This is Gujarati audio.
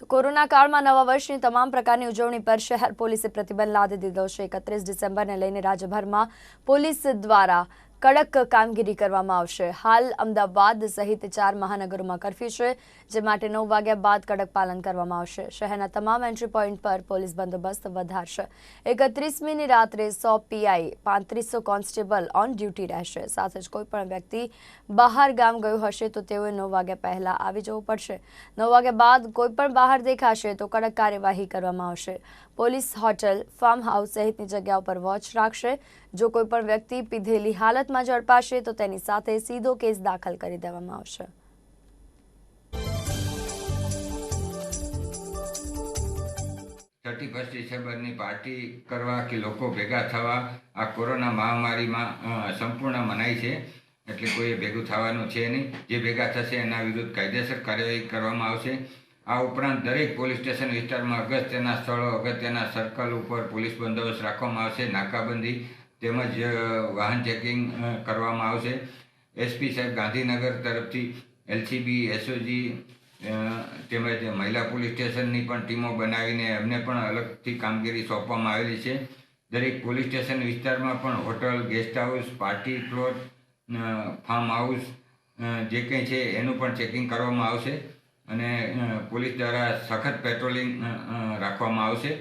તો કોરોના કાળમાં નવા વર્ષની તમામ પ્રકારની ઉજવણી પર શહેર પોલીસે પ્રતિબંધ લાદી દીધો છે. એકત્રીસ ડિસેમ્બરને લઈને રાજ્યભરમાં પોલીસ દ્વારા કડક કામગીરી કરવામાં આવશે. હાલ અમદાવાદ સહિત ચાર મહાનગરોમાં કરફ્યુ છે, જે માટે નવ વાગ્યા બાદ કડક પાલન કરવામાં આવશે. શહેરના તમામ એન્ટ્રી પોઈન્ટ પર પોલીસ બંદોબસ્ત વધારશે. એકત્રીસમીની રાત્રે સો પીઆઈ, પાંત્રીસો કોન્સ્ટેબલ ઓન ડ્યુટી રહેશે. સાથે જ કોઈ પણ વ્યક્તિ બહાર ગામ ગયું હશે તો તેઓએ નવ વાગ્યા પહેલા આવી જવું પડશે. નવ વાગ્યા બાદ કોઈ પણ બહાર દેખાશે તો કડક કાર્યવાહી કરવામાં આવશે. પોલીસ હોટેલ ફાર્મ હાઉસ સહિતની જગ્યાઓ પર વોચ રાખશે. જો કોઈ પણ વ્યક્તિ પીધેલી હાલતમાં ઝડપાશે તો તેની સાથે સીધો કેસ દાખલ કરી દેવામાં આવશે. થર્ટી ફર્સ્ટ ડિસેમ્બરની પાર્ટી કરવા કે લોકો ભેગા થવા, આ કોરોના મહામારીમાં સંપૂર્ણ મનાય છે. એટલે કોઈએ ભેગું થવાનું છે નહીં. જે ભેગા થશે એના વિરુદ્ધ કાયદેસર કાર્યવાહી કરવામાં આવશે. આ ઉપરાંત દરેક પોલીસ સ્ટેશન વિસ્તારમાં અગત્યના સ્થળો, અગત્યના સર્કલ ઉપર પોલીસ બંદોબસ્ત રાખવામાં આવશે. નાકાબંધી તેમજ વાહન ચેકિંગ કરવામાં આવશે. એસપી સાહેબ ગાંધીનગર તરફથી એલસીબી એસઓજી તેમજ મહિલા પોલીસ સ્ટેશનની પણ ટીમો બનાવીને એમને પણ અલગથી કામગીરી સોંપવામાં આવેલી છે. દરેક પોલીસ સ્ટેશન વિસ્તારમાં પણ hotel, guest house, party plot farm house જે કંઈ છે એનું પણ ચેકિંગ કરવામાં આવશે અને પોલીસ દ્વારા સખત પેટ્રોલિંગ રાખવામાં આવશે.